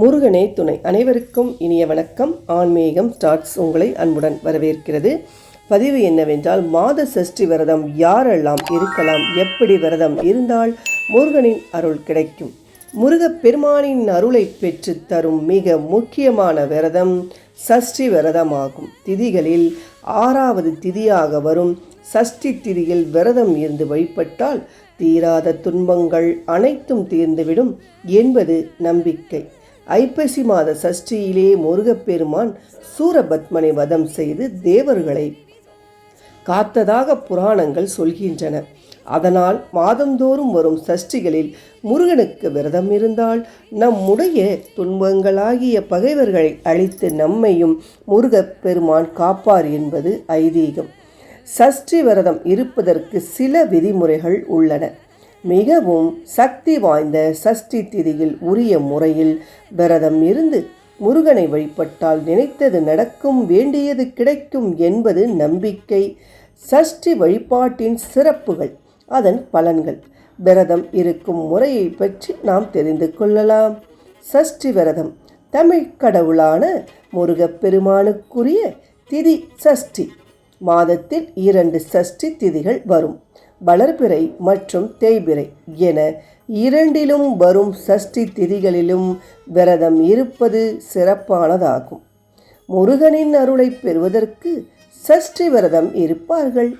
முருகனே துணை. அனைவருக்கும் இனிய வணக்கம். ஆன்மீகம் ஸ்டார்ட்ஸ் உங்களை அன்புடன் வரவேற்கிறது. பதிவு என்னவென்றால் மாத சஷ்டி விரதம் யாரெல்லாம் இருக்கலாம் எப்படி விரதம் இருந்தால் முருகனின் அருள் கிடைக்கும். முருகப் பெருமானின் அருளை பெற்று தரும் மிக முக்கியமான விரதம் சஷ்டி விரதமாகும். திதிகளில் ஆறாவது திதியாக வரும் சஷ்டி திதியில் விரதம் இருந்து வழிபட்டால் தீராத துன்பங்கள் அனைத்தும் தீர்ந்துவிடும் என்பது நம்பிக்கை. ஐப்பசி மாத சஷ்டியிலே முருகப்பெருமான் சூரபத்மனை வதம் செய்து தேவர்களை காத்ததாக புராணங்கள் சொல்கின்றன. அதனால் மாதந்தோறும் வரும் சஷ்டிகளில் முருகனுக்கு விரதம் இருந்தால் நம்முடைய துன்பங்களாகிய பகைவர்களை அழித்து நம்மையும் முருகப் பெருமான் காப்பார் என்பது ஐதீகம். சஷ்டி விரதம் இருப்பதற்கு சில விதிமுறைகள் உள்ளன. மிகவும் சக்தி வாய்ந்த சஷ்டி திதியில் உரிய முறையில் விரதம் இருந்து முருகனை வழிபட்டால் நினைத்தது நடக்கும் வேண்டியது கிடைக்கும் என்பது நம்பிக்கை. சஷ்டி வழிபாட்டின் சிறப்புகள் அதன் பலன்கள். விரதம் இருக்கும் முறையை பற்றி நாம் தெரிந்து கொள்ளலாம். சஷ்டி விரதம் தமிழ் கடவுளான முருகப்பெருமானுக்குரிய திதி சஷ்டி. மாதத்தில் இரண்டு சஷ்டி திதிகள் வரும். வளர்பிறை மற்றும் தேய்பிறை என இரண்டிலும் வரும் சஷ்டி திதிகளிலும் விரதம் இருப்பது சிறப்பானதாகும். முருகனின் அருளை பெறுவதற்கு சஷ்டி விரதம் இருப்பார்கள்.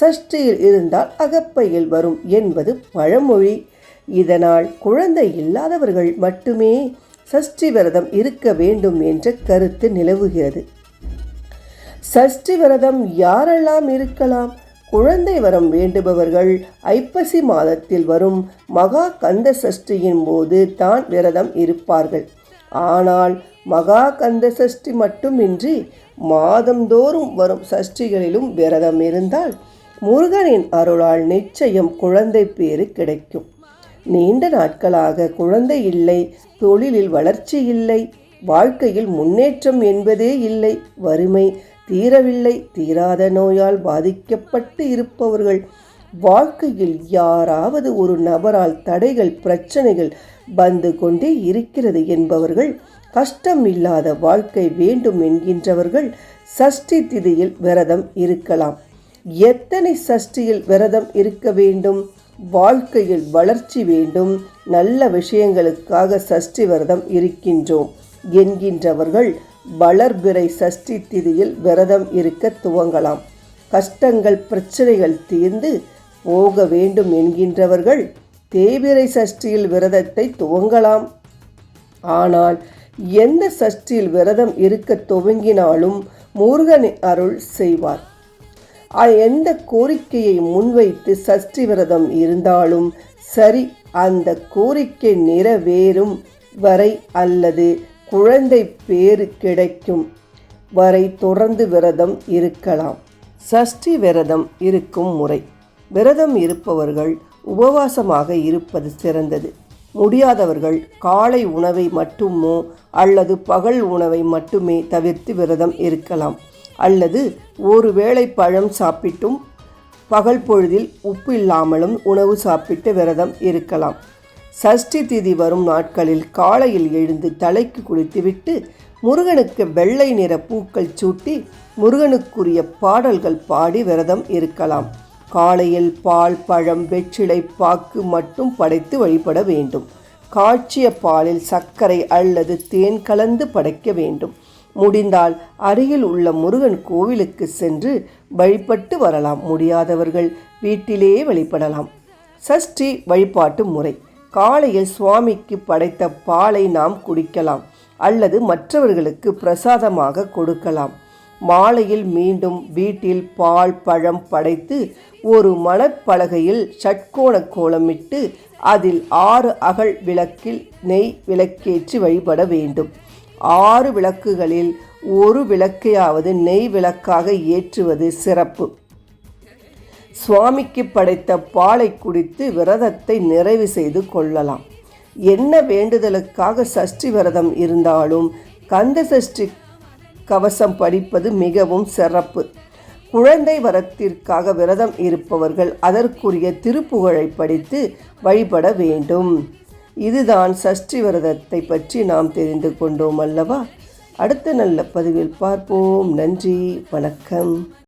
சஷ்டியில் இருந்தால் அகப்பையில் வரும் என்பது பழமொழி. இதனால் குழந்தை இல்லாதவர்கள் மட்டுமே சஷ்டி விரதம் இருக்க வேண்டும் என்ற கருத்து நிலவுகிறது. சஷ்டி விரதம் யாரெல்லாம் இருக்கலாம்? குழந்தை வரம் வேண்டுபவர்கள் ஐப்பசி மாதத்தில் வரும் மகா கந்த சஷ்டியின் போது தான் விரதம் இருப்பார்கள். ஆனால் மகா கந்த சஷ்டி மட்டுமின்றி மாதந்தோறும் வரும் சஷ்டிகளிலும் விரதம் இருந்தால் முருகனின் அருளால் நிச்சயம் குழந்தை பேறு கிடைக்கும். நீண்ட நாட்களாக குழந்தை இல்லை தொழிலில் வளர்ச்சி இல்லை வாழ்க்கையில் முன்னேற்றம் என்பதே இல்லை வறுமை தீரவில்லை. தீராத நோயால் பாதிக்கப்பட்டு இருப்பவர்கள் வாழ்க்கையில் யாராவது ஒரு நபரால் தடைகள் பிரச்சனைகள் வந்து கொண்டே இருக்கிறது என்பவர்கள் கஷ்டம் இல்லாத வாழ்க்கை வேண்டும் என்கின்றவர்கள் சஷ்டி திதியில் விரதம் இருக்கலாம். எத்தனை சஷ்டியில் விரதம் இருக்க வேண்டும்? வாழ்க்கையில் வளர்ச்சி வேண்டும். நல்ல விஷயங்களுக்காக சஷ்டி விரதம் இருக்கின்றோம் என்கின்றவர்கள் வளர்பிறை சஷ்டி திதியில் விரதம் இருக்க துவங்கலாம். கஷ்டங்கள் பிரச்சனைகள் தீர்ந்து போக வேண்டும் என்கின்றவர்கள் தேவிரை சஷ்டியில் விரதத்தை துவங்கலாம். ஆனால் எந்த சஷ்டியில் விரதம் இருக்க துவங்கினாலும் முருகன் அருள் செய்வார். எந்த கோரிக்கையை முன்வைத்து சஷ்டி விரதம் இருந்தாலும் சரி அந்த கோரிக்கை நிறைவேறும் வரை அல்லது குழந்தை பேறு கிடைக்கும் வரை தொடர்ந்து விரதம் இருக்கலாம். சஷ்டி விரதம் இருக்கும் முறை. விரதம் இருப்பவர்கள் உபவாசமாக இருப்பது சிறந்தது. முடியாதவர்கள் காலை உணவை மட்டுமோ அல்லது பகல் உணவை மட்டுமே தவிர்த்து விரதம் இருக்கலாம். அல்லது ஒரு வேளை பழம் சாப்பிட்டும் பகல் பொழுதில் உப்பு இல்லாமலும் உணவு சாப்பிட்டு விரதம் இருக்கலாம். சஷ்டி திதி வரும் நாட்களில் காலையில் எழுந்து தலைக்கு குளித்துவிட்டு முருகனுக்கு வெள்ளை நிற பூக்கள் சூட்டி முருகனுக்குரிய பாடல்கள் பாடி விரதம் இருக்கலாம். காலையில் பால் பழம் வெற்றிலை பாக்கு மட்டும் படைத்து வழிபட வேண்டும். காய்ச்சிய பாலில் சர்க்கரை அல்லது தேன் கலந்து படைக்க வேண்டும். முடிந்தால் அருகில் உள்ள முருகன் கோவிலுக்கு சென்று வழிபட்டு வரலாம். முடியாதவர்கள் வீட்டிலேயே வழிபடலாம். சஷ்டி வழிபாட்டு முறை. காலையில் சுவாமிக்கு படைத்த பாலை நாம் குடிக்கலாம் அல்லது மற்றவர்களுக்கு பிரசாதமாக கொடுக்கலாம். மாலையில் மீண்டும் வீட்டில் பால் பழம் படைத்து ஒரு மணற்பலகையில் சட்கோண கோலமிட்டு அதில் ஆறு அகல் விளக்கில் நெய் விளக்கேற்றி வழிபட வேண்டும். ஆறு விளக்குகளில் ஒரு விளக்கையாவது நெய் விளக்காக ஏற்றுவது சிறப்பு. சுவாமிக்கு படைத்த பாலை குடித்து விரதத்தை நிறைவு செய்து கொள்ளலாம். என்ன வேண்டுதலுக்காக சஷ்டி விரதம் இருந்தாலும் கந்த சஷ்டி கவசம் படிப்பது மிகவும் சிறப்பு. குழந்தை வரத்திற்காக விரதம் இருப்பவர்கள் அதற்குரிய திருப்புகழை படித்து வழிபட வேண்டும். இதுதான் சஷ்டி விரதத்தை பற்றி நாம் தெரிந்து கொண்டோம் அல்லவா? அடுத்த நல்ல பதிவில் பார்ப்போம். நன்றி வணக்கம்.